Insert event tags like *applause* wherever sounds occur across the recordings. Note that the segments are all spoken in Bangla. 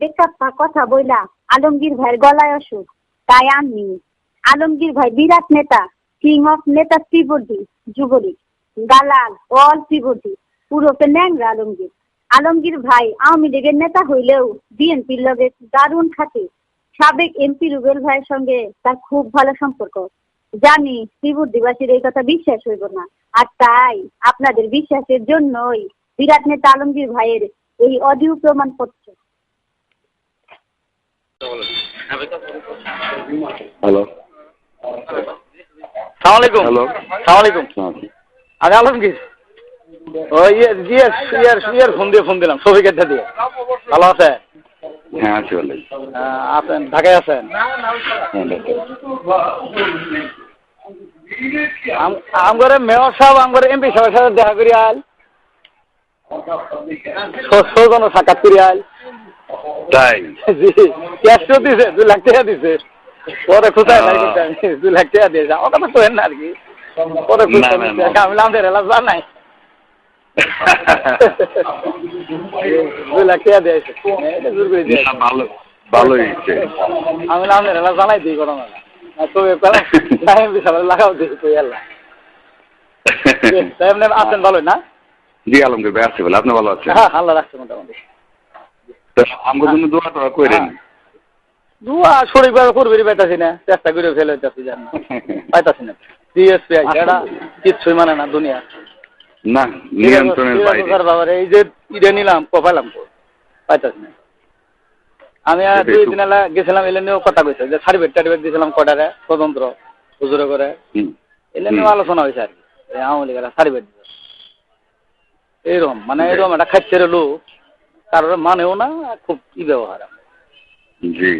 বেকাপ্পা কথা বইলা, আলমগীর ভাইয়ের গলায় অসুখ তাই আমি আলমগীর ভাই বিরাট নেতা কিং অফ নেতা শ্রীবর্ধী যুবলীগ, দালাল অল শ্রীবর্ধী পুরোপে ন্যাংরা আলমগীর। আলমগীর ভাই আওয়ামী লীগের নেতা হইলেও বিএনপির লগে দারুণ খাতে সাবেক এমপি রুবেল ভাইয়ের সঙ্গে তার খুব ভালো সম্পর্ক। জানি শ্রীবুদ্ধিবাসীর এই কথা বিশ্বাস হইব না। আর তাই আপনাদের বিশ্বাসের জন্যই বিরাট নেতা আলমগীর ভাইয়ের এই অডিও প্রমাণ পত্র হ্যালো সালাম আলাইকুম হ্যালো সালাম আলাইকুম আমি আলমগীর ওই ইয়ে ইয়ে ইয়ের ইয়ের ফোন দিয়ে ফোন দিলাম দিয়ে। ভালো আছে? হ্যাঁ আছি বলে আছেন ঢাকায় আছেন? হ্যাঁ আমগরে মেয়র সাহেব আমগরে এমপি সাহেবের সাথে দেখা করি আল সৌজন সাক্ষাৎ করি আল তাই? ক্যাশ তো দিছে লাখ টাকা দিছে। পরে নাই লাখ টাকা দিয়েছে। আমার কথা না আর কি। পরে আমি জানাই দুই লাখ টাকা দিয়েছে। জোর করে দিয়েছে। ভালো ভালো হয়েছে। আমি জানাই দিই কোনো না তবে লাগাও দিই। তুই *laughs* এমনি আছেন ভালোই না? জি আলমগীর ভাই আছে বলে আপনি ভালো আছেন? হ্যাঁ আল্লাহ রাখছে মোটামুটি। আমার জন্য দোয়া টোয়া করেন দুয়া শরীর ভাবে করবি পাইতাছি না চেষ্টা করে ফেলে হইতাছি জান পাইতাছি না। ডিএসপি এটা কিচ্ছুই মানে না দুনিয়া। না নিয়ন্ত্রণের বাইরে। স্যার এই যে ইডে নিলাম কপাইলাম পাইতাছি না। আমি আর দুই দিন গেছিলাম এলে নিয়েও কথা কইছে যে সার্টিফিকেট টার্টিফিকেট দিয়েছিলাম কটারে স্বতন্ত্র হুজুরে করে। এলে নিয়েও আলোচনা হয়েছে আর কি। আওয়ামী লীগের দিবে। এইরকম মানে এরকম একটা খাচ্ছে লোক। কারোর মানেও না খুব ই ব্যবহার। জি।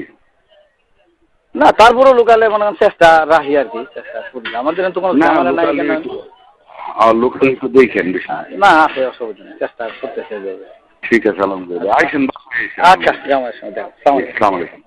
না তারপরেও লোকালে মনে করেন চেষ্টা রাহি আর কি চেষ্টা করি। আমাদের তো কোনো ঝামেলা নাই আর লোকাল একটু দেখেন না আছে অসুবিধা নেই চেষ্টা করতেছে ঠিক আছে আলহামদুলিল্লাহ। আচ্ছা জামাই আসসালামু আলাইকুম।